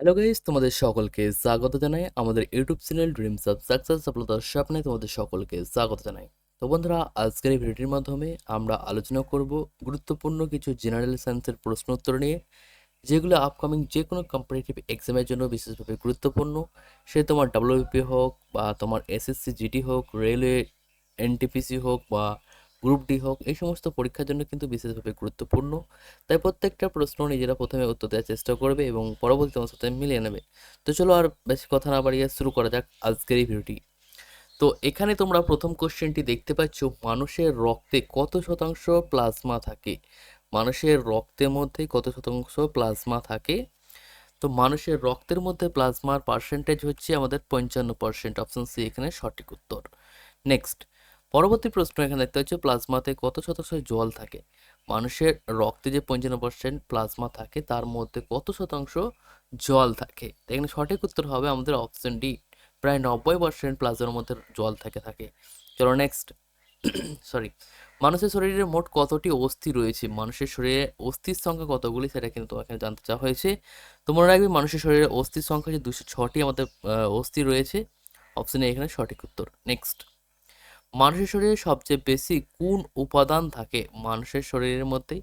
Hello guys তোমাদের সকলকে স্বাগত জানাই। আমাদের YouTube channel dreams of success সফলতার স্বপ্নে তোমাদের সকলকে স্বাগত জানাই। তো বন্ধুরা, আজকের এই ভিডিওটির মাধ্যমে আমরা আলোচনা করব গুরুত্বপূর্ণ কিছু জেনারেল সায়েন্সের প্রশ্ন উত্তর নিয়ে, যেগুলো আপকামিং যে কোনো কম্পিটিটিভ এক্সামের জন্য বিশেষভাবে গুরুত্বপূর্ণ। সে তোমার ডাব্লিউপি হোক বা তোমার এসএসসি জিডি হোক রেলওয়ে এনটিপিসি হোক বা গ্রুপ ডি হোক, এই সমস্ত পরীক্ষার জন্য কিন্তু বিশেষভাবে গুরুত্বপূর্ণ। তাই প্রত্যেকটা প্রশ্ন নিজেরা প্রথমে উত্তর দেওয়ার চেষ্টা করবে এবং পরবর্তী তোমার সাথে মিলিয়ে নেবে। তো চলো আর বেশি কথা না বাড়িয়ে শুরু করা যাক আজকের এই ভিডিওটি তো এখানে তোমরা প্রথম কোশ্চেনটি দেখতে পাচ্ছ, মানুষের রক্তে কত শতাংশ প্লাজমা থাকে? মানুষের রক্তের মধ্যে কত শতাংশ প্লাজমা থাকে? তো মানুষের রক্তের মধ্যে প্লাজমার পার্সেন্টেজ হচ্ছে আমাদের পঞ্চান্ন পার্সেন্ট অপশন সি এখানে সঠিক উত্তর। নেক্সট পরবর্তী প্রশ্ন এখানে দেখতে হচ্ছে, প্লাজমাতে কত শতাংশ জল থাকে? মানুষের রক্তে যে পঞ্চান্ন পার্সেন্ট প্লাজমা থাকে, তার মধ্যে কত শতাংশ জল থাকে? এখানে সঠিক উত্তর হবে আমাদের অপশন ডি প্রায় নব্বই পার্সেন্ট প্লাজমার মধ্যে জল থাকে থাকে। চলো নেক্সট সরি মানুষের শরীরে মোট কতটি অস্থি রয়েছে? মানুষের শরীরে অস্থির সংখ্যা কতগুলি সেটা কিন্তু এখানে জানতে চাওয়া হয়েছে। তো মনে রাখবে, মানুষের শরীরে অস্থির সংখ্যা যে দুশো ছটি আমাদের অস্থি রয়েছে অপশন এখানে সঠিক উত্তর। নেক্সট মানুষের শরীরে সবচেয়ে বেশি কোন উপাদান থাকে মানুষের শরীরের মধ্যে?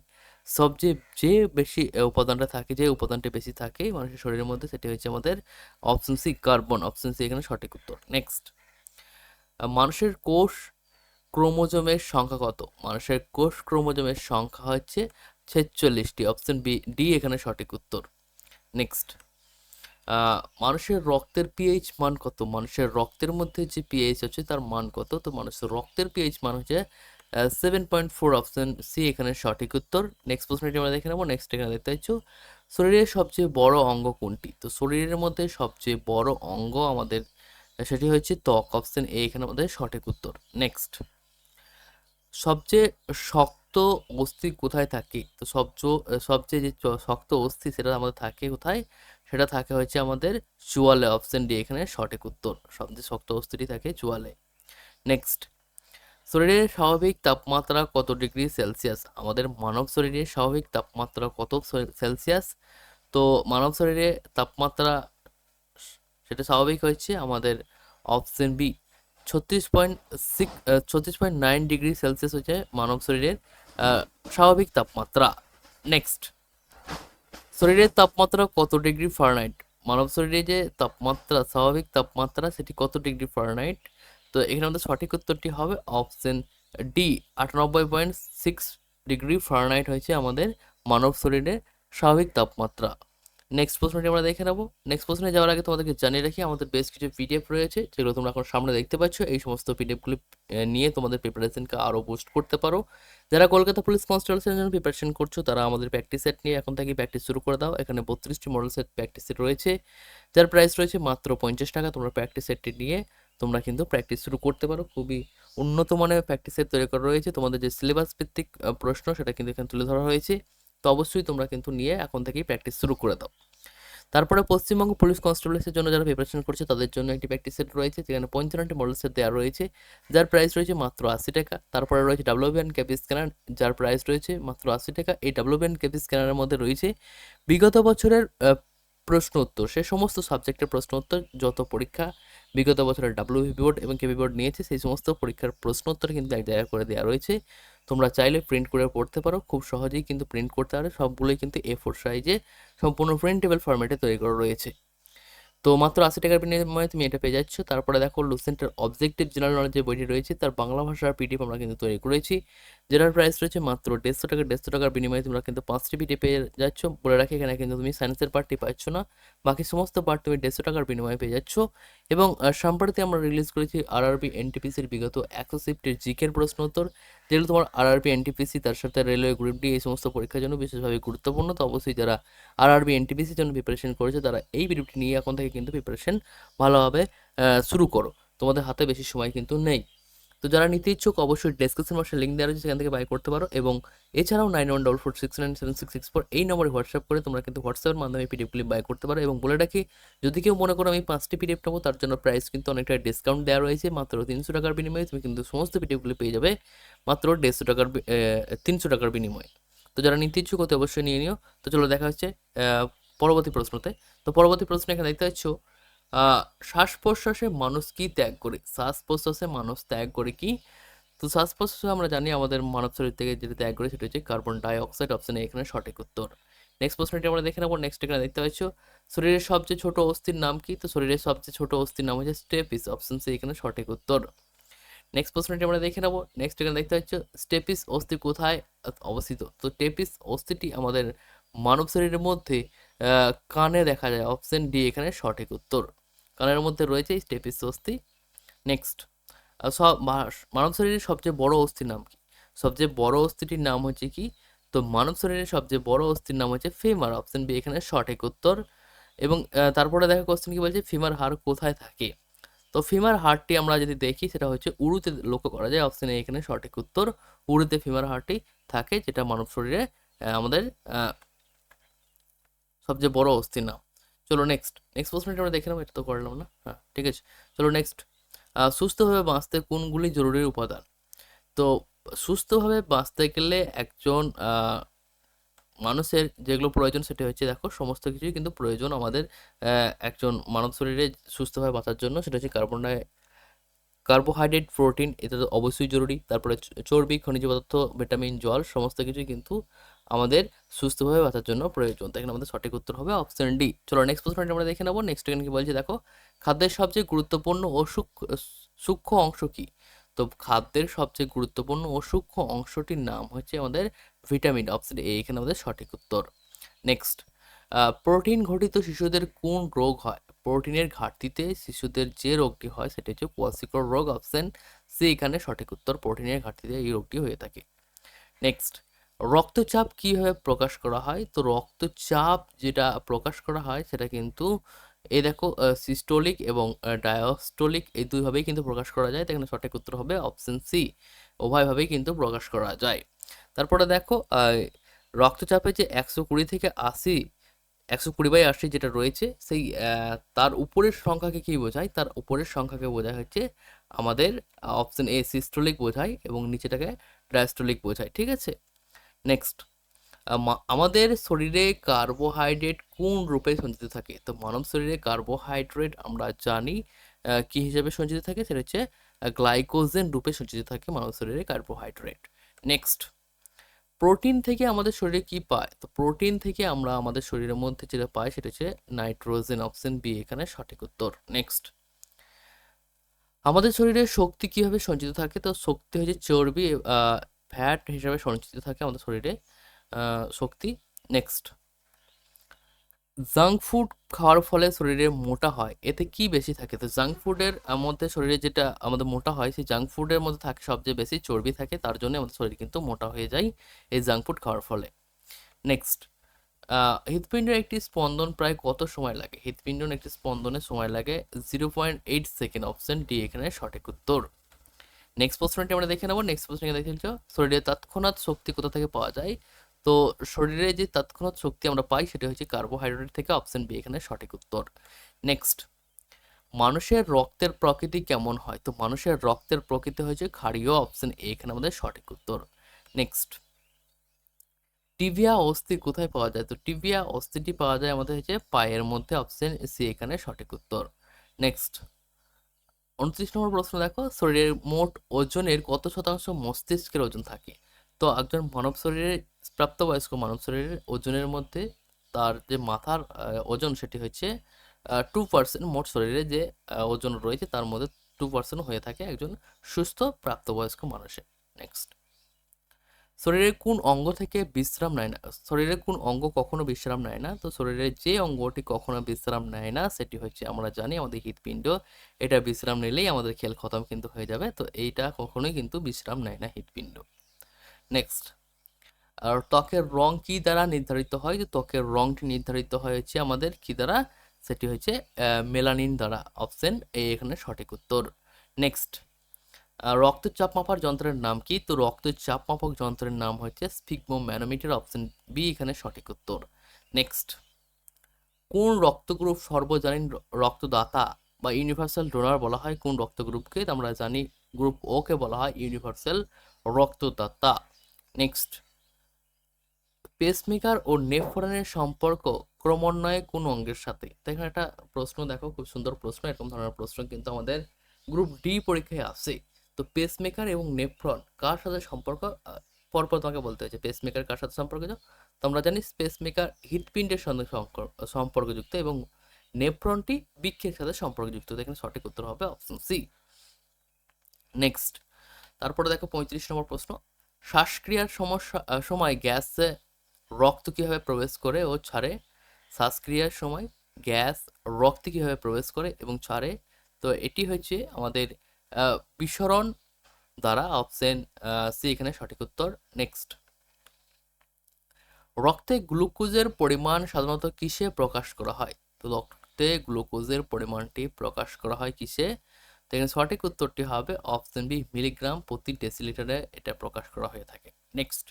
সবচেয়ে যে বেশি উপাদানটা থাকে, যে উপাদানটা বেশি থাকে মানুষের শরীরের মধ্যে, সেটি হচ্ছে আমাদের option C carbon option C এখানে সঠিক উত্তর। নেক্সট মানুষের কোষ ক্রোমোজোমের সংখ্যা কত? মানুষের কোষ ক্রোমোজোমের সংখ্যা হচ্ছে ছেচল্লিশটি। অপশন বি ডি এখানে সঠিক উত্তর। নেক্সট মানুষের রক্তের পিএইচ মান কত? মানুষের রক্তের মধ্যে যে পিএইচ আছে তার মান কত? তো মানুষের রক্তের পিএইচ মান হচ্ছে seven point four option C এখানে সঠিক উত্তর। নেক্সট প্রশ্নটি আমরা দেখে নেব। নেক্সট এখানে দেখতে পাচ্ছ, শরীরের সবচেয়ে বড় অঙ্গ কোনটি? তো শরীরের মধ্যে সবচেয়ে বড় অঙ্গ আমাদের, সেটি হচ্ছে ত্বক। অপশন এ এখানে আমাদের সঠিক উত্তর। নেক্সট সবচেয়ে শক্ত অস্থি কোথায় থাকে? তো সবচেয়ে সবচেয়ে যে শক্ত অস্থি সেটা আমাদের থাকে কোথায়? সেটা থাকে হচ্ছে আমাদের চুয়ালে। অপশন ডি এখানে সঠিক উত্তর। সবচেয়ে শক্ত অস্থিটি থাকে চুয়ালে। নেক্সট শরীরের স্বাভাবিক তাপমাত্রা কত ডিগ্রি সেলসিয়াস? আমাদের মানব শরীরের স্বাভাবিক তাপমাত্রা কত সেলসিয়াস? তো মানব শরীরে তাপমাত্রা সেটা স্বাভাবিক হচ্ছে আমাদের অপশন বি ছত্রিশ পয়েন্ট সিক্স ছত্রিশ পয়েন্ট নাইন ডিগ্রি সেলসিয়াস হচ্ছে মানব শরীরের স্বাভাবিক তাপমাত্রা। নেক্সট শরীরের তাপমাত্রা কত ডিগ্রি ফারেনহাইট মানব শরীরে যে তাপমাত্রা, স্বাভাবিক তাপমাত্রা, সেটি কত ডিগ্রি ফারেনহাইট তো এখানে আমাদের সঠিক উত্তরটি হবে অপশন ডি আটানব্বই পয়েন্ট সিক্স ডিগ্রি ফারেনহাইট হয়েছে আমাদের মানব শরীরের স্বাভাবিক তাপমাত্রা। নেক্সট প্রশ্নটি আমরা দেখে নেব। নেক্সট প্রশ্নে যাওয়ার আগে তোমাদেরকে জানিয়ে রাখি, আমাদের বেশ কিছু পিডিএফ রয়েছে, যেগুলো তোমরা এখন সামনে দেখতে পাচ্ছ। এই সমস্ত পিডিএফগুলি নিয়ে তোমাদের প্রিপারেশনকে আরও বুস্ট করতে পারো। যারা কলকাতা পুলিশ কনস্টেবলের জন্য প্রিপারেশন করছ, তারা আমাদের প্র্যাকটিস সেট নিয়ে এখন থেকে প্র্যাকটিস শুরু করে দাও। এখানে বত্রিশটি মডেল সেট প্র্যাকটিস সেট রয়েছে। যার প্রাইস রয়েছে মাত্র পঞ্চাশ টাকা, তোমরা প্র্যাকটিস সেটটি নিয়ে তোমরা কিন্তু প্র্যাকটিস শুরু করতে পারো। খুবই উন্নত মানের প্র্যাকটিসের তৈরি করা রয়েছে। তোমাদের যে সিলেবাস ভিত্তিক প্রশ্ন, সেটা কিন্তু এখানে তুলে ধরা হয়েছে। তো অবশ্যই তোমরা কিন্তু নিয়ে এখন থেকেই প্র্যাকটিস শুরু করে দাও। তারপরে পশ্চিমবঙ্গ পুলিশ কনস্টেবলসের জন্য যারা প্রিপারেশন করছে, তাদের জন্য একটি প্র্যাকটিস সেট রয়েছে, যেখানে পঞ্চান্নটি মডেল সেট দেওয়া রয়েছে, যার প্রাইস রয়েছে মাত্র আশি টাকা। তারপরে রয়েছে ডাব্লিউবিএন ক্যাপি স্ক্যানার যার প্রাইস রয়েছে মাত্র আশি টাকা। এই ডাব্লিউবিএন ক্যাপি স্ক্যানারের মধ্যে রয়েছে বিগত বছরের প্রশ্ন উত্তর সে সমস্ত সাবজেক্টের প্রশ্ন উত্তর যত পরীক্ষা বিগত বছরের ডাব্লিউবি বোর্ড এবং কেবি বোর্ড নিয়েছে, সেই সমস্ত পরীক্ষার প্রশ্ন উত্তর কিন্তু এক জায়গায় করে দেওয়া রয়েছে। তোমরা চাইলে প্রিন্ট করে পড়তে পারো, খুব সহজেই কিন্তু প্রিন্ট করতে পারো। সবগুলোই কিন্তু এ ফোর সাইজে সম্পূর্ণ প্রিন্টেবল ফরম্যাটে তৈরি করা রয়েছে। তো মাত্র আশি টাকার বিনিময়ে তুমি এটা পেয়ে যাচ্ছ। তারপরে দেখো লুসেন্টের অবজেক্টিভ জেনারেল নলেজ যে বইটি রয়েছে, তার বাংলা ভাষার পিডিএফ আমরা কিন্তু তৈরি করেছি। যেটার প্রাইস রয়েছে মাত্র দেড়শো টাকা, দেড়শো টাকার বিনিময়ে তোমরা কিন্তু পাঁচটি পিডিএফ পেয়ে যাচ্ছ। বলে রাখি, এখানে কিন্তু তুমি সায়েন্সের পার্টটি পাচ্ছ না। বাকি সমস্ত পার্ট তুমি দেড়শো টাকার বিনিময়ে পেয়ে যাচ্ছ। এবং সম্প্রতি আমরা রিলিজ করেছি আর আরআরবি এনটিপিসির বিগত একশো শিফটের জিকের প্রশ্ন উত্তর যেগুলো তোমার আর আরআরবি এনটিপিসি তার সাথে রেলওয়ে গ্রুপ ডি এই সমস্ত পরীক্ষার জন্য বিশেষভাবে গুরুত্বপূর্ণ। তো অবশ্যই যারা আর আরআরবি এনটিপিসির জন্য প্রিপারেশন করেছে, তারা এই ভিডিওটি নিয়ে এখন থেকে কিন্তু প্রিপারেশন ভালোভাবে শুরু করো। তোমাদের হাতে বেশি সময় কিন্তু নেই। তো যারা নিতে ইচ্ছুক, অবশ্যই ডেসক্রিপশন বক্সে লিঙ্ক দেওয়া রয়েছে, সেখান থেকে বাই করতে পারো। এবং এছাড়াও nine one double four six nine seven six six four এই নম্বরে হোয়াটসঅ্যাপ করে তোমরা কিন্তু হোয়াটসঅ্যাপের মাধ্যমে পিডিএফগুলি বাই করতে পারো। এবং বলে রাখি, যদি কেউ মনে করো আমি পাঁচটি পিডিএফ নেব, তার জন্য প্রাইস কিন্তু অনেকটা ডিসকাউন্ট দেওয়া রয়েছে। মাত্র তিনশো টাকার বিনিময়ে তুমি কিন্তু সমস্ত পিডিএফগুলি পেয়ে যাবে। মাত্র দেড়শো টাকার তিনশো টাকার বিনিময়ে। তো যারা নিতে ইচ্ছুক হতে অবশ্যই নিয়ে নিও। তো চলো দেখা হচ্ছে পরবর্তী প্রশ্নতে। তো পরবর্তী প্রশ্ন এখানে দেখতে পাচ্ছ শ্বাস প্রশ্বাসে মানুষ কি ত্যাগ করে? শ্বাস প্রশ্বাসে মানুষ ত্যাগ করে কি? তো শ্বাস প্রশ্বাসে আমরা জানি আমাদের মানব শরীর থেকে যেটা ত্যাগ করে সেটা হচ্ছে কার্বন ডাই অক্সাইড অপশন এখানে সঠিক উত্তর। নেক্সট প্রশ্নটি আমরা দেখে নেব নেক্সট এখানে দেখতে পাচ্ছ, শরীরের সবচেয়ে ছোট অস্থির নাম কি? তো শরীরের সবচেয়ে ছোট অস্থির নাম হচ্ছে স্টেপিস, অপশন সি এখানে সঠিক উত্তর। নেক্সট প্রশ্নটি আমরা দেখে নেব নেক্সট এখানে দেখতে পাচ্ছ, স্টেপিস অস্থি কোথায় অবস্থিত? তো টেপিস অস্থিটি আমাদের মানব শরীরের মধ্যে কানে দেখা যায় অপশন ডি এখানে সঠিক উত্তর। কানের মধ্যে রয়েছে স্টেপিস অস্থি নেক্সট সব মানব শরীরের সবচেয়ে বড় অস্থির নাম কি? সবচেয়ে বড় অস্থিটির নাম হচ্ছে কি? তো মানব শরীরের সবচেয়ে বড় অস্থির নাম হচ্ছে ফিমার অপশন বি এখানে সঠিক উত্তর। এবং তারপরে দেখো কোশ্চেন কি বলছে? ফিমার হাড় কোথায় থাকে? তো ফিমার হাড়টি আমরা যদি দেখি, সেটা হচ্ছে উরুতে লক্ষ্য করা যায়। অপশন এ এখানে সঠিক উত্তর। উরুতে ফিমার হাড়টি থাকে, যেটা মানব শরীরে আমাদের সবচেয়ে বড় অস্থির না চলো নেক্সট নেক্সট প্রশ্নটা আমরা দেখে নেব, এটা তো করলাম না। হ্যাঁ ঠিক আছে। চলো নেক্সট সুস্থভাবে বাঁচতে কোনগুলি জরুরি উপাদান? তো সুস্থভাবে বাঁচতে গেলে একজন মানুষের যেগুলো প্রয়োজন সেটা হচ্ছে দেখো, সমস্ত কিছুই কিন্তু প্রয়োজন আমাদের একজন মানব শরীরে সুস্থভাবে বাঁচার জন্য। সেটা হচ্ছে কার্বন ডাই, কার্বোহাইড্রেট, প্রোটিন, এটা তো অবশ্যই জরুরি। তারপরে চর্বি, খনিজ পদার্থ, ভিটামিন, জল, সমস্ত কিছুই কিন্তু আমাদের সুস্থভাবে বাঁচার জন্য প্রয়োজন। তাই আমাদের সঠিক উত্তর হবে অপশন ডি চলো নেক্সট প্রশ্নটি আমরা দেখে নেব। নেক্সট কি বলছে, দেখো, খাদ্যের সবচেয়ে গুরুত্বপূর্ণ ও সূক্ষ্ম অংশ কি? তো খাদ্যের সবচেয়ে গুরুত্বপূর্ণ ও সূক্ষ্ম অংশটির নাম হচ্ছে আমাদের ভিটামিন অপশন এ এখানে আমাদের সঠিক উত্তর। নেক্সট প্রোটিন ঘটিত শিশুদের কোন রোগ হয়? প্রোটিনের ঘাটতিতে শিশুদের যে রোগটি হয়, সেটা হচ্ছে কোয়াসিকর রোগ অপশন সি এখানে সঠিক উত্তর প্রোটিনের ঘাটতিতে এই রোগটি হয়ে থাকে। নেক্সট রক্তচাপ কীভাবে প্রকাশ করা হয়? তো রক্তচাপ যেটা প্রকাশ করা হয়, সেটা কিন্তু, এই দেখো সিস্টোলিক এবং ডায়াস্টোলিক এই দুইভাবেই কিন্তু প্রকাশ করা যায়। এখানে সঠিক উত্তর হবে অপশন সি উভয়ভাবেই কিন্তু প্রকাশ করা যায়। তারপরে দেখো রক্তচাপে যে একশো কুড়ি থেকে আশি, একশো কুড়ি বাই আশি যেটা রয়েছে, সেই তার উপরের সংখ্যাকে কী বোঝায়? তার উপরের সংখ্যাকে বোঝায় হচ্ছে আমাদের অপশন এ সিস্টোলিক বোঝায় এবং নিচেটাকে ডায়াস্টোলিক বোঝায়, ঠিক আছে? নেক্সট আমাদের শরীরে কার্বোহাইড্রেট কোন রূপে সঞ্চিত থাকে? তো মানব শরীরে কার্বোহাইড্রেট আমরা জানি কি হিসেবে সঞ্চিত থাকে? সেটা হচ্ছে গ্লাইকোজেন রূপে সঞ্চিত থাকে মানব শরীরে কার্বোহাইড্রেট নেক্সট প্রোটিন থেকে আমাদের শরীরে কি পায়? তো প্রোটিন থেকে আমরা আমাদের শরীরের মধ্যে যেটা পাই সেটা হচ্ছে নাইট্রোজেন অপশন বি এখানে সঠিক উত্তর। নেক্সট আমাদের শরীরে শক্তি কীভাবে সঞ্চিত থাকে? তো শক্তি হচ্ছে চর্বি ফ্যাট হিসাবে সঞ্চিত থাকে আমাদের শরীরে শক্তি। নেক্সট জাঙ্ক ফুড খাওয়ার ফলে শরীরে মোটা হয়। এতে কি বেশি থাকে? তো জাঙ্ক ফুডের মধ্যে শরীরে যেটা আমাদের মোটা হয়, সেই জাঙ্ক ফুডের মধ্যে থাকে সবচেয়ে বেশি চর্বি থাকে। তার জন্য আমাদের শরীর কিন্তু মোটা হয়ে যায় এই জাঙ্ক ফুড খাওয়ার ফলে। নেক্সট হৃৎপিণ্ডের একটি স্পন্দন প্রায় কত সময় লাগে? হৃৎপিণ্ডের একটি স্পন্দনের সময় লাগে zero point eight second option D এখানে সঠিক উত্তর। নেক্সট প্রশ্নটি আমরা দেখে নেব। নেক্সট প্রশ্ন দেখে নিচ্ছ, শরীরে তৎক্ষণাৎ শক্তি কোথা থেকে পাওয়া যায়? তো শরীরে যে তৎক্ষণাৎ শক্তি আমরা পাই, সেটা হচ্ছে কার্বোহাইড্রেট থেকে অপশন বি এখানে সঠিক উত্তর। নেক্সট মানুষের রক্তের প্রকৃতি কেমন হয়? তো মানুষের রক্তের প্রকৃতি হয়েছে ক্ষারীয় অপশন এ এখানে আমাদের সঠিক উত্তর। নেক্সট টিভিয়া অস্থি কোথায় পাওয়া যায়? তো টিভিয়া অস্থিটি পাওয়া যায় আমাদের হচ্ছে পায়ের মধ্যে অপশন সি এখানে সঠিক উত্তর। নেক্সট উনত্রিশ নম্বর প্রশ্ন দেখো, শরীরের মোট ওজনের কত শতাংশ মস্তিষ্কের ওজন থাকে? তো একজন মানব শরীরের, প্রাপ্তবয়স্ক মানব শরীরের ওজনের মধ্যে তার যে মাথার ওজন সেটি হচ্ছে টু পার্সেন্ট মোট শরীরে যে ওজন রয়েছে তার মধ্যে টু পার্সেন্ট হয়ে থাকে একজন সুস্থ প্রাপ্তবয়স্ক মানুষের। নেক্সট শরীরের কোন অঙ্গ থেকে বিশ্রাম নেয় না? শরীরের কোন অঙ্গ কখনো বিশ্রাম নেয় না? তো শরীরের যে অঙ্গটি কখনো বিশ্রাম নেয় না, সেটি হচ্ছে আমরা জানি আমাদের হৃদপিণ্ড এটা বিশ্রাম নিলেই আমাদের খেল খতম কিন্তু হয়ে যাবে। তো এইটা কখনোই কিন্তু বিশ্রাম নেয় না হৃদপিণ্ড নেক্সট আর ত্বকের রং কি দ্বারা নির্ধারিত হয়? যে ত্বকের রংটি নির্ধারিত হয় হচ্ছে আমাদের কি দ্বারা? সেটি হচ্ছে মেলানিন দ্বারা। অপশন এ এখানে সঠিক উত্তর। নেক্সট রক্তচাপ মাপার যন্ত্রের নাম কি? তো রক্তচাপ মাপক যন্ত্রের নাম হচ্ছে স্পিগমো ম্যানোমিটার অপশন বি, এখানে সঠিক উত্তর। নেক্সট। কোন রক্ত গ্রুপ সর্বজনীন রক্তদাতা বা ইউনিভার্সাল ডোনার বলা হয়? কোন রক্ত গ্রুপকে আমরা জানি গ্রুপ ও কে বলা হয়, ইউনিভার্সাল রক্তদাতা। নেক্সট। পেসমেকার ও নেফ্রনের সম্পর্ক ক্রমান্বয়ে কোন অঙ্গের সাথে? তো এখানে একটা প্রশ্ন দেখো, খুব সুন্দর প্রশ্ন, এরকম ধরনের প্রশ্ন কিন্তু আমাদের গ্রুপ ডি পরীক্ষায় আসে। তো পেসমেকার এবং নেফ্রন কার সাথে সম্পর্ক? পরপর তোমাকে বলতে হয়েছে পেসমেকার কার সাথে সম্পর্কিত? তো আমরা জানি পেসমেকার হৃৎপিণ্ডের সঙ্গে সম্পর্ক- সম্পর্কযুক্ত এবং নেফ্রনটি বৃক্ষের সাথে সম্পর্কযুক্ত। এখানে সঠিক উত্তর হবে অপশন সি নেক্সট তারপরে দেখো পঁয়ত্রিশ নম্বর প্রশ্ন। শ্বাসক্রিয়ার সমস্যা সময় গ্যাসে রক্ত কীভাবে প্রবেশ করে ও ছাড়ে? শ্বাসক্রিয়ার সময় গ্যাস রক্তে কীভাবে প্রবেশ করে এবং ছাড়ে? তো এটি হচ্ছে আমাদের বিসরণ দ্বারা অপশন সি এখানে সঠিক উত্তর। নেক্সট রক্তে গ্লুকোজের পরিমাণ সাধারণত কিসে প্রকাশ করা হয়? তো রক্তে গ্লুকোজের পরিমাণটি প্রকাশ করা হয় কিসে? তো এখানে সঠিক উত্তরটি হবে অপশন বি মিলিগ্রাম প্রতি ডেসিলিটারে এটা প্রকাশ করা হয়ে থাকে। নেক্সট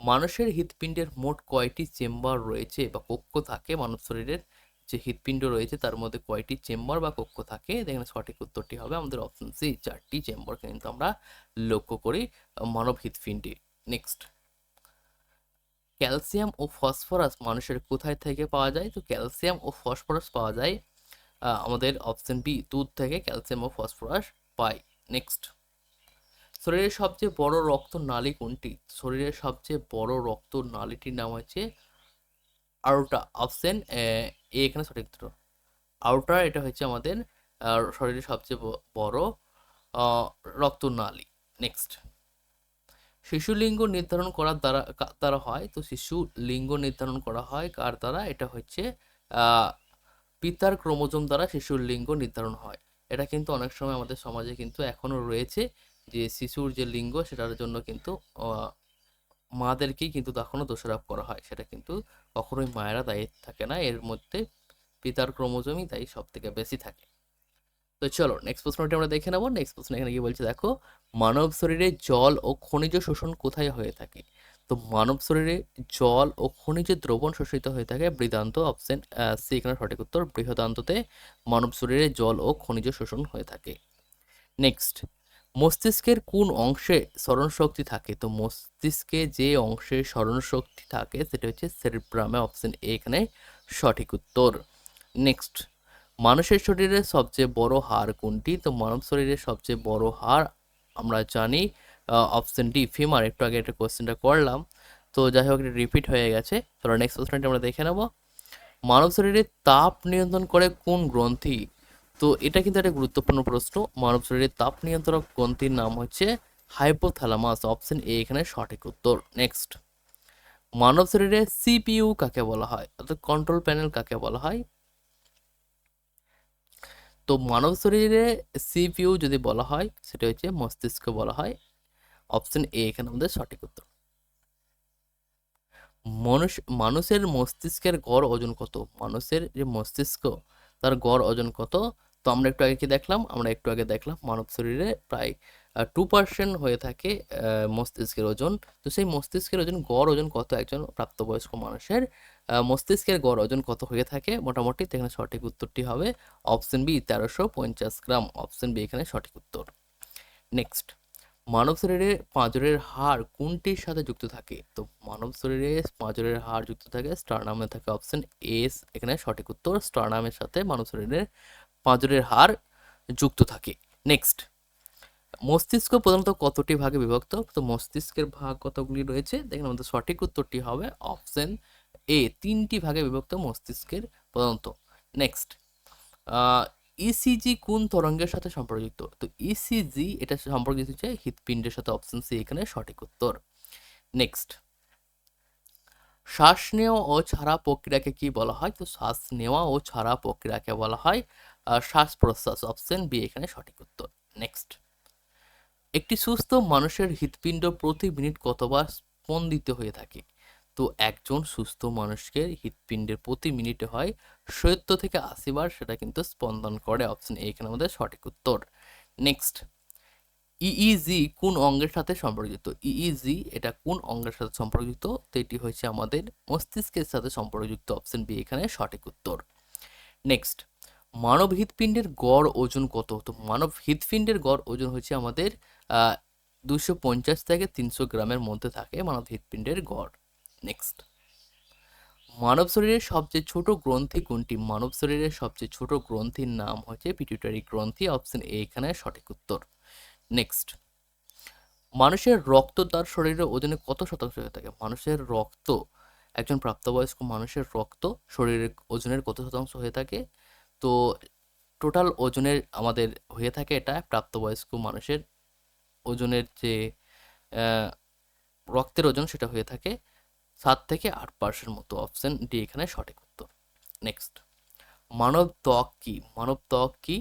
মানুষের হৃৎপিণ্ডের মোট কয়টি চেম্বার রয়েছে বা কক্ষ থাকে মানব শরীরের? যে হৃৎপিণ্ড রয়েছে, তার মধ্যে কয়টি চেম্বার বা কক্ষ থাকে? এখানে সঠিক উত্তরটি হবে আমাদের অপশন সি চারটি চেম্বার কিন্তু আমরা লক্ষ্য করি মানব হৃৎপিণ্ডে। নেক্সট ক্যালসিয়াম ও ফসফরাস মানুষের কোথায় থেকে পাওয়া যায়? তো ক্যালসিয়াম ও ফসফরাস পাওয়া যায় আমাদের অপশন বি দুধ থেকে ক্যালসিয়াম ও ফসফরাস পাই। নেক্সট শরীরের সবচেয়ে বড় রক্ত নালী কোনটি? শরীরের সবচেয়ে বড় রক্ত নালীটির নাম হচ্ছে আউটা অপশন এ এখানে সঠিক উত্তর। আউটার এটা হচ্ছে আমাদের শরীরের সবচেয়ে বড় রক্তনালী। নেক্সট শিশু লিঙ্গ নির্ধারণ করার দ্বারা দ্বারা হয়। তো শিশু লিঙ্গ নির্ধারণ করা হয় কার দ্বারা? এটা হচ্ছে পিতার ক্রোমোজোম দ্বারা শিশুর লিঙ্গ নির্ধারণ হয়। এটা কিন্তু অনেক সময় আমাদের সমাজে কিন্তু এখনও রয়েছে যে শিশুর যে লিঙ্গ সেটার জন্য কিন্তু মাদেরকেই কিন্তু তখনও দোষারোপ করা হয়। সেটা কিন্তু কখনোই মায়েরা দায়ী থাকে না। এর মধ্যে পিতার ক্রোমোজোমই দায়ী সব থেকে বেশি থাকে। তো চলো নেক্সট প্রশ্নটি আমরা দেখে নেব। নেক্সট প্রশ্ন এখানে কি বলছে, দেখো, মানব শরীরে জল ও খনিজ শোষণ কোথায় হয়ে থাকে? তো মানব শরীরে জল ও খনিজ দ্রবণ শোষিত হয়ে থাকে বৃদান্ত, অপশন সি, এখানে সঠিক উত্তর, বৃহদান্ততে মানব শরীরে জল ও খনিজ শোষণ হয়ে থাকে। নেক্সট মস্তিষ্কের কোন অংশে স্মরণ শক্তি থাকে? তো মস্তিষ্কে যে অংশে স্মরণ শক্তি থাকে, সেটা হচ্ছে সেরিব্রামে অপশন এ এখানে সঠিক উত্তর। নেক্সট, মানুষের শরীরের সবচেয়ে বড় হাড় কোনটি? তো মানব শরীরের সবচেয়ে বড় হাড় আমরা জানি অপশন ডি, ফিমার। একটু আগে একটা কোশ্চেনটা করলাম। তো যাই হোক, এটা রিপিট হয়ে গেছে। তো নেক্সট প্রশ্নটি আমরা দেখে নেব। মানব শরীরে তাপ নিয়ন্ত্রণ করে কোন গ্রন্থি তো এটা কিন্তু একটা গুরুত্বপূর্ণ প্রশ্ন। মানব শরীরের তাপ নিয়ন্ত্রক গ্রন্থির নাম হচ্ছে হাইপোথ্যালামাস অপশন এ এখানে সঠিক উত্তর। নেক্সট মানব শরীরে সিপিইউ কাকে বলা হয়? অর্থাৎ কন্ট্রোল প্যানেল কাকে বলা হয়? তো মানব শরীরে সিপিইউ যদি বলা হয়, সেটা হচ্ছে মস্তিষ্ক বলা হয়। অপশন এ এখানে আমাদের সঠিক উত্তর। মানুষ মানুষের মস্তিষ্কের গড় ওজন কত? মানুষের যে মস্তিষ্ক, তার গড় ওজন কত? তো আমরা একটু আগে কি দেখলাম? আমরা একটু আগে দেখলাম মানব শরীরে প্রায় টু পার্সেন্ট হয়ে থাকে মস্তিষ্কের ওজন। তো সেই মস্তিষ্কের ওজন, গড় ওজন কত একজন প্রাপ্তবয়স্ক মানুষের? মস্তিষ্কের গড় ওজন কত হয়ে থাকে? মোটামুটি এখানে সঠিক উত্তরটি হবে অপশন বি তেরোশো পঞ্চাশ গ্রাম। অপশন বি এখানে সঠিক উত্তর। নেক্সট মানব শরীরে পাঁজরের হাড় কোনটির সাথে যুক্ত থাকে? তো মানব শরীরে পাঁজরের হাড় যুক্ত থাকে স্টারনামে থাকে অপশন এস, এখানে সঠিক উত্তর। স্টারনামের সাথে মানব শরীরের পাঁজরের হাড় যুক্ত থাকে। নেক্সট মস্তিষ্ক প্রধানত কতটি ভাগে বিভক্ত? তো মস্তিষ্কের ভাগ কতগুলি রয়েছে? দেখেন, আমাদের সঠিক উত্তরটি হবে অপশন এ তিনটি ভাগে বিভক্ত মস্তিষ্কের প্রধানত। নেক্সট ইসিজি কোন তরঙ্গের সাথে সম্পর্কযুক্ত তো ইসিজি এটা সম্পর্কিত হচ্ছে হৃৎপিণ্ডের সাথে অপশন সি এখানে সঠিক উত্তর। নেক্সট শ্বাস নেওয়া ও ছাড়া প্রক্রিয়াকে কি বলা হয়? তো শ্বাস নেওয়া ও ছাড়া প্রক্রিয়াকে বলা হয় শ্বাস প্রশ্বাস অপশন বি, এখানে সঠিক উত্তর। নেক্সট একটি সুস্থ মানুষের হৃৎপিণ্ড প্রতি মিনিট কতবার স্পন্দিত হয়ে থাকে? তো একজন সুস্থ মানুষকে হৃৎপিণ্ডের প্রতি মিনিটে হয় সত্তর থেকে আশি বার, সেটা কিন্তু স্পন্দন করে, অপশন এখানে আমাদের সঠিক উত্তর। নেক্সট ইইজি কোন অঙ্গের সাথে সম্পর্কিত? ইইজি এটা কোন অঙ্গের সাথে সম্পর্কিত? তো এটি হচ্ছে আমাদের মস্তিষ্কের সাথে সম্পর্কযুক্ত অপশন বি, এখানে সঠিক উত্তর। নেক্সট মানব হৃৎপিণ্ডের গড় ওজন কত? তো মানব হৃৎপিণ্ডের গড় ওজন হচ্ছে আমাদের দুশো পঞ্চাশ থেকে তিনশো গ্রামের মধ্যে থাকে মানব হৃৎপিণ্ডের গড়। নেক্সট মানব শরীরের সবচেয়ে ছোট গ্রন্থি কোনটি? মানব শরীরের সবচেয়ে ছোট গ্রন্থির নাম হচ্ছে পিটুইটারি গ্রন্থি অপশন এ এখানে সঠিক উত্তর। নেক্সট মানুষের রক্ত তার শরীরের ওজনে কত শতাংশ হয়ে থাকে? মানুষের রক্ত, একজন প্রাপ্তবয়স্ক মানুষের রক্ত শরীরের ওজনের কত শতাংশ হয়ে থাকে? তো টোটাল ওজনের আমাদের হয়ে থাকে এটা প্রাপ্তবয়স্ক মানুষের ওজনের যে রক্তের ওজন সেটা হয়ে থাকে সাত থেকে আট পার্সেন্ট মতো। অপশন ডি এখানে সঠিক উত্তর। নেক্সট মানব ত্বক কি? মানব ত্বক কি?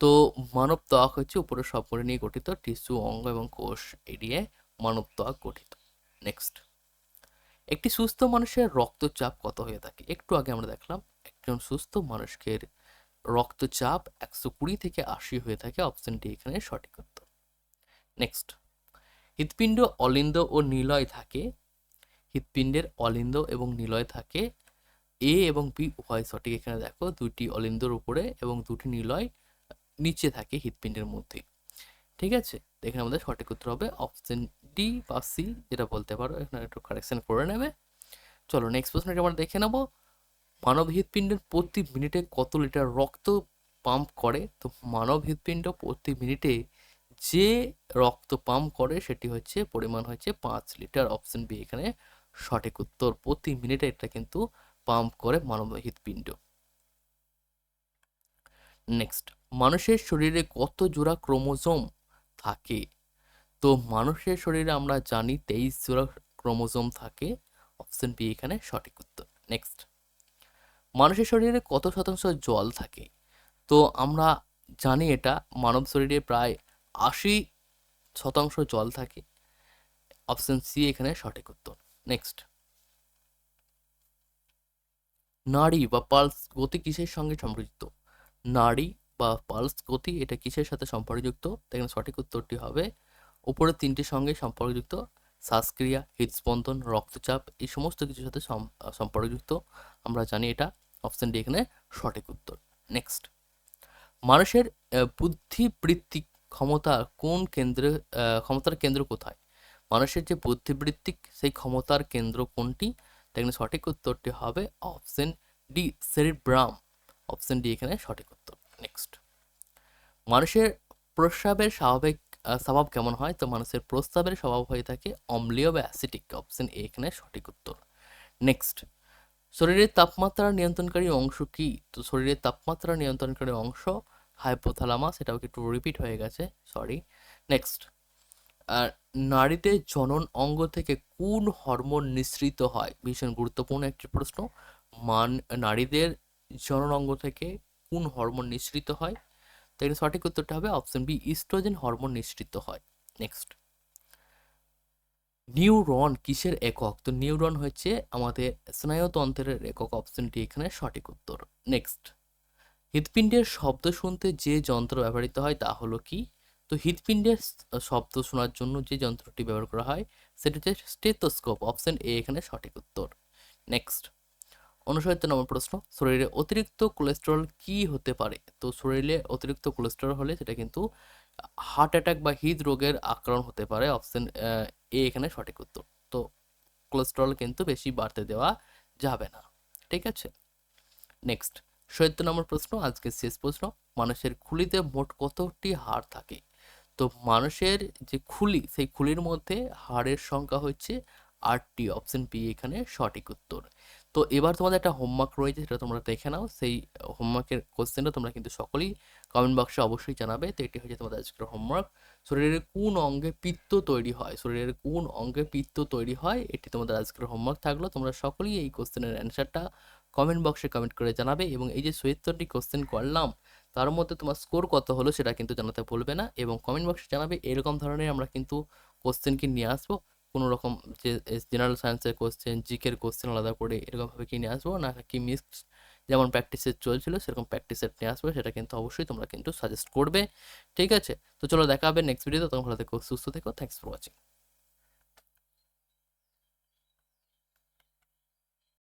তো মানব ত্বক হচ্ছে উপরের সবগুলো নিয়ে গঠিত টিস্যু অঙ্গ এবং কোষ এড়িয়ে মানব ত্বক গঠিত। নেক্সট একটি সুস্থ মানুষের রক্তচাপ কত হয়ে থাকে? একটু আগে আমরা দেখলাম একজন সুস্থ মানুষকে রক্তচাপ একশো কুড়ি থেকে আশি হয়ে থাকে অপশন ডি এখানে সঠিক উত্তর। নেক্সট হৃৎপিণ্ড অলিন্দ ও নিলয় থাকে। হৃৎপিণ্ডের অলিন্দ এবং নিলয় থাকে। এ এবং বি উভয় সঠিক এখানে দেখো দুটি অলিন্দর উপরে এবং দুটি নিলয় নিচে থাকে হৃৎপিণ্ডের মধ্যে। ঠিক আছে? এখানে আমাদের সঠিক উত্তর হবে অপশন ডি বা সি যেটা বলতে পারো, এখানে একটু কারেকশন করে নেবে। চলো নেক্সট প্রশ্নটা আমরা দেখে নেব। মানব হৃৎপিণ্ডের প্রতি মিনিটে কত লিটার রক্ত পাম্প করে? তো মানব হৃৎপিণ্ড প্রতি মিনিটে যে রক্ত পাম্প করে, সেটি হচ্ছে, পরিমাণ হচ্ছে পাঁচ লিটার। অপশন বি, এখানে সঠিক উত্তর। প্রতি মিনিটে এটা কিন্তু পাম্প করে মানব হৃৎপিণ্ড নেক্সট, মানুষের শরীরে কত জোড়া ক্রোমোজোম থাকে? তো মানুষের শরীরে আমরা জানি তেইশ জোড়া ক্রোমোজোম থাকে। অপশন বি, এখানে সঠিক উত্তর। নেক্সট মানুষের শরীরে কত শতাংশ জল থাকে? তো আমরা জানি এটা মানব শরীরে প্রায় আশি শতাংশ জল থাকে। অপশন সি এখানে সঠিক উত্তর। নেক্সট। নাড়ি বা পালস গতি কিসের সঙ্গে সম্পর্কিত? নাড়ি বা পালস গতি এটা কিসের সাথে সম্পর্কযুক্ত? এখানে সঠিক উত্তরটি হবে উপরে তিনটির সঙ্গে সম্পর্কযুক্ত শ্বাসক্রিয়া, হৃদস্পন্দন, রক্তচাপ এই সমস্ত কিছুর সাথে সম্পর্কযুক্ত। আমরা জানি এটা অপশন ডি এখানে সঠিক উত্তর। নেক্সট মানুষের বুদ্ধিবৃত্তিক ক্ষমতা কোন কেন্দ্রে ক্ষমতার কেন্দ্র কোথায়? মানুষের যে বুদ্ধিবৃত্তিক সেই ক্ষমতার কেন্দ্র কোনটি? এখানে সঠিক উত্তরটি হবে option D cerebrum option D এখানে সঠিক উত্তর। নেক্সট মানুষের প্রস্রাবের স্বাভাবিক স্বভাব কেমন হয়? তো মানুষের প্রস্তাবের স্বভাব হয়ে থাকে অম্লীয় বা অ্যাসিডিক অপশন এ এখানে সঠিক উত্তর। নেক্সট শরীরের তাপমাত্রা নিয়ন্ত্রণকারী অংশ কি? তো শরীরের তাপমাত্রা নিয়ন্ত্রণকারী অংশ হাইপোথালামাস এটাও একটু রিপিট হয়ে গেছে? সরি নেক্সট আর নারীদের জনন অঙ্গ থেকে কোন হরমোন নিঃসৃত হয়? ভীষণ গুরুত্বপূর্ণ একটি প্রশ্ন। মান, নারীদের জনন অঙ্গ থেকে কোন হরমোন নিঃসৃত হয়? তো এখানে সঠিক উত্তরটা হবে অপশন বি, ইস্ট্রোজেন হরমোন নিঃসৃত হয়। নেক্সট নিউরন কিসের একক? তো নিউরন হচ্ছে আমাদের স্নায়ুতন্ত্রের একক। অপশনটি এখানে সঠিক উত্তর। নেক্সট হৃৎপিণ্ডের শব্দ শুনতে যে যন্ত্র ব্যবহৃত হয় তা হলো কি? তো হৃৎপিণ্ডের শব্দ শোনার জন্য যে যন্ত্রটি ব্যবহার করা হয়, সেটা হচ্ছে স্টেথোস্কোপ। অপশন এ এখানে সঠিক উত্তর। নেক্সট অনুসরিত নম্বর প্রশ্ন, শরীরে অতিরিক্ত কোলেস্টেরল কি হতে পারে? তো শরীরে অতিরিক্ত কোলেস্টেরল হলে সেটা কিন্তু হার্ট অ্যাটাক বা হৃদরোগের আক্রমণ হতে পারে। অপশন এ এখানে সঠিক উত্তর। তো কোলেস্টেরল কিন্তু বেশি বাড়তে দেওয়া যাবে না। ঠিক আছে? নেক্সট চোদ্দ নম্বর প্রশ্ন আজকে শেষ প্রশ্ন। মানুষের খুলিতে মোট কতটি হাড় থাকে? তো মানুষের যে খুলি, সেই খুলির মধ্যে হাড়ের সংখ্যা হচ্ছে আটটি। অপশন বি এখানে সঠিক উত্তর। তো এবার তোমাদের একটা হোমওয়ার্ক রয়েছে, সেটা তোমরা দেখে নাও। সেই হোমওয়ার্কের কোশ্চেনটা তোমরা কিন্তু সকলেই কমেন্ট বক্সে অবশ্যই জানাবে। তো এটি হচ্ছে তোমাদের আজকের হোমওয়ার্ক শরীরের কোন অঙ্গে পিত্ত তৈরি হয়? শরীরের কোন অঙ্গে পিত্ত তৈরি হয়? এটি তোমাদের আজকের হোমওয়ার্ক থাকল। তোমরা সকলেই এই কোশ্চেনের অ্যান্সারটা কমেন্ট বক্সে কমেন্ট করে জানাবে এবং এই যে সত্তরটি কোশ্চেন করলাম, তার মধ্যে তোমার স্কোর কত হলো সেটা কিন্তু জানাতে ভুলবে না এবং কমেন্ট বক্সে জানাবে, এরকম ধরনের আমরা কিন্তু কোশ্চেন কি নিয়ে আসব। কোনো রকম যে জেনারেল সায়েন্সের কোশ্চেন জিকের কোশ্চেন আলাদা করে এরকমভাবে কি নিয়ে আসব? না, কি মিক্সড যেমন প্র্যাকটিসের চলছিল, সেরকম প্র্যাকটিসের নিয়ে আসবে, সেটা কিন্তু অবশ্যই তোমরা কিন্তু সাজেস্ট করবে। ঠিক আছে? তো চলো দেখা হবে নেক্সট ভিডিওতে তখন ভালো সুস্থ থেকো থ্যাংকস ফর ওয়াচিং